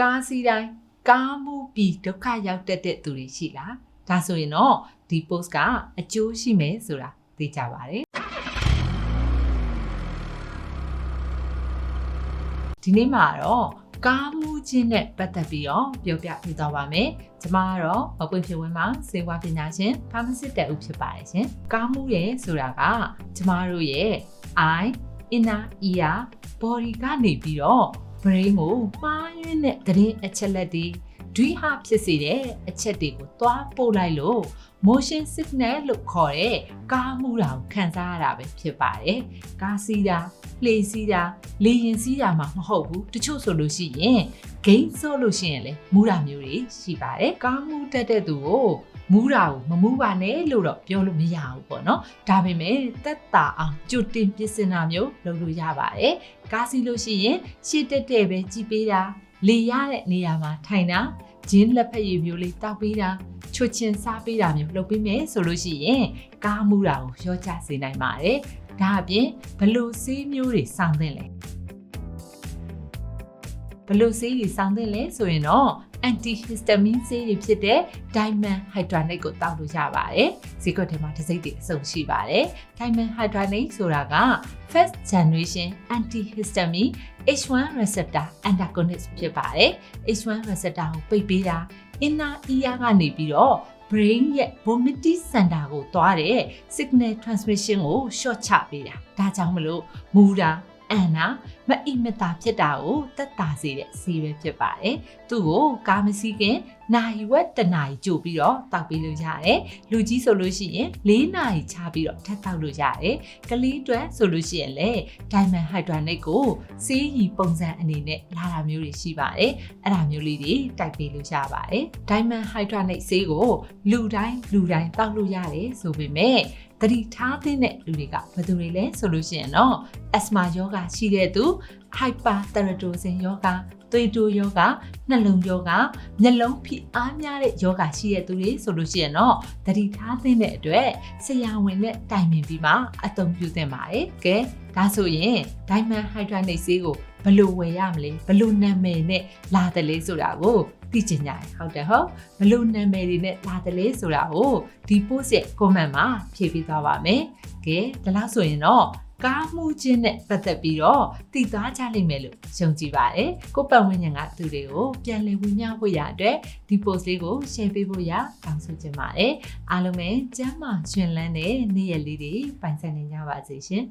ကားစီးတိုင်းကားမှုပြီးဒုက္ခရောက်တတ်တဲ့သူတွေရှိလားဒါဆိုရင်တော့ဒီ post ကအကျိုးရှိမယ်ဆိုတာသိကြပါတယ်ဒီနေ့မှာတော့ကားမှုချင်းနဲ့ပတ်သက်ပြီးတော့ပြောပြပြသွားပါမယ်ကျမကတော့မပွင့်ဖြစ်ဝင်းမှာစေဝါပညာရှင် pharmacist တက်ဦးဖြစ်ပါတယ်ရှင်ကားမှုရဲ့ဆိုတာကကျမတို့ရဲ့ eye inner ear body ကနေပြီးတော့ brain ကိုမှားယွင်းတဲ့သတင်းအချက်လက်တွေဒွိဟဖြစ်စေတဲ့အချက်တွေကိုသွားပို့လိုက်လို့ motion signal လို့ခေါ်တဲ့ကားမှုတာကိုခံစားရတာပဲဖြစ်ပါတယ်။ကားစီးတာလှေစီးတာလေရင်စီးတာမှမဟုတ်ဘူးတချို့ဆိုလို့ရှိရင်ဂိမ်းဆော့လို့ရှိရင်လေမူးတာမျိုးတွေရှိပါတယ်။ကားမှုတက်တဲ့သူကို မူးတာကိုမမူးပါနဲ့လို့တော့ပြောလို့မရဘူးပေါ့နော်။ဒါပေမဲ့တက်တာအောင်ကြိုတင်ပြင်ဆင်တာမျိုးလုပ်လို့ရပါတယ်။ကားစီးလို့ရှိရင်ရှေ့တက်တဲ့ပဲကြည်ပေးတာလေရတဲ့နေရာမှာထိုင်တာဂျင်းလက်ဖက်ရည်မျိုးလေးတောက်ပေးတာချွတ်ချင်းစားပေးတာမျိုးလုပ်ပေးမယ်ဆိုလို့ရှိရင်ကားမှုတာကိုရောချစေနိုင်ပါတယ်။ဒါအပြင်ဘလို့ဆေးမျိုးတွေစောင့်သင့်လဲဘလို့ဆေးတွေစောင့်သင့်လဲဆိုရင်တော့ antihistamine ဆေးတွေဖြစ်တဲ့ diamond hydronate ကိုတောက်လို့ရပါတယ်။ဈေးကွက်ထဲမှာတစ်စိတ်တွေအစုံရှိပါတယ်။ diamond hydronate ဆိုတာက first generation antihistamine H1 receptor antagonist ဖြစ်ပါတယ်။ H1 receptor ကိုပိတ်ပေးတာ inner ear ကနေပြီးတော့ brain ရဲ့ vomiting center ကိုသွားတဲ့ signal transmission ကို short ချပေးတာဒါကြောင့်မလို့မူတာ အန်နာမအိမတာဖြစ်တာကိုတက်တာစေတဲ့ဆေးပဲဖြစ်ပါတယ်။သူ့ကိုကာမစီခင်နိုင်ဝက်တနာရီကြိုပြီးတော့တောက်ပေးလို့ရတယ်။လူကြီးဆိုလို့ရှိရင်၄နာရီချပြီးတော့ထပ်တောက်လို့ရတယ်။ကလေးတွက်ဆိုလို့ရှိရင်လည်း diamond hydronate ကိုဆေးရီပုံစံအနေနဲ့လာတာမျိုးတွေရှိပါတယ်။အဲ့ဒါမျိုးလေးတွေတိုက်ပေးလို့ရပါတယ်။ diamond hydronate ဆေးကိုလူတိုင်းလူတိုင်းတောက်လို့ရတယ်ဆိုပေမဲ့ တတိထားတဲ့လူတွေကဘယ်သူတွေလဲဆိုလို့ရှိရင်တော့ asthma ယောဂရှိတဲ့သူ hyperthyroidism ယောဂ သွေးတိုးယောဂနှလုံးယောဂမျက်လုံးဖိအားများတဲ့ယောဂရှိတဲ့သူတွေဆိုလို့ရှိရင်တော့တတိထားသင့်တဲ့အတွက်ဆရာဝန်နဲ့တိုင်ပင်ပြီးမှအသုံးပြုသင့်ပါတယ်။ကဲဒါဆိုရင် diamond hydronate ဆေးကိုဘယ်လိုဝယ်ရမလဲဘယ်လိုနာမည်နဲ့လာတယ်လဲဆိုတာကိုသိချင်ကြတယ်ဟုတ်တယ်ဟုတ်ဘယ်လိုနာမည်တွေနဲ့လာတယ်လဲဆိုတာကိုဒီ post ရဲ့ comment မှာဖြည့်ပေးသွားပါမယ်။ကဲဒါလို့ဆိုရင်တော့ ကားမှုချင်းနဲ့ပတ်သက်ပြီးတော့တည်သွားကြလိမ့်မယ်လို့ယုံကြည်ပါတယ်။ကိုပတ်ဝန်းကျင်ကသူတွေကိုပြန်လည်ဝင်မျှဖို့ရအတွက်ဒီ post လေးကို share ပေးဖို့ရတောင်းဆိုချင်ပါတယ်။အားလုံးပဲကျမ်းမာရှင်လန်းတဲ့နေ့ရက်လေးတွေပိုင်ဆိုင်နေကြပါစေရှင်။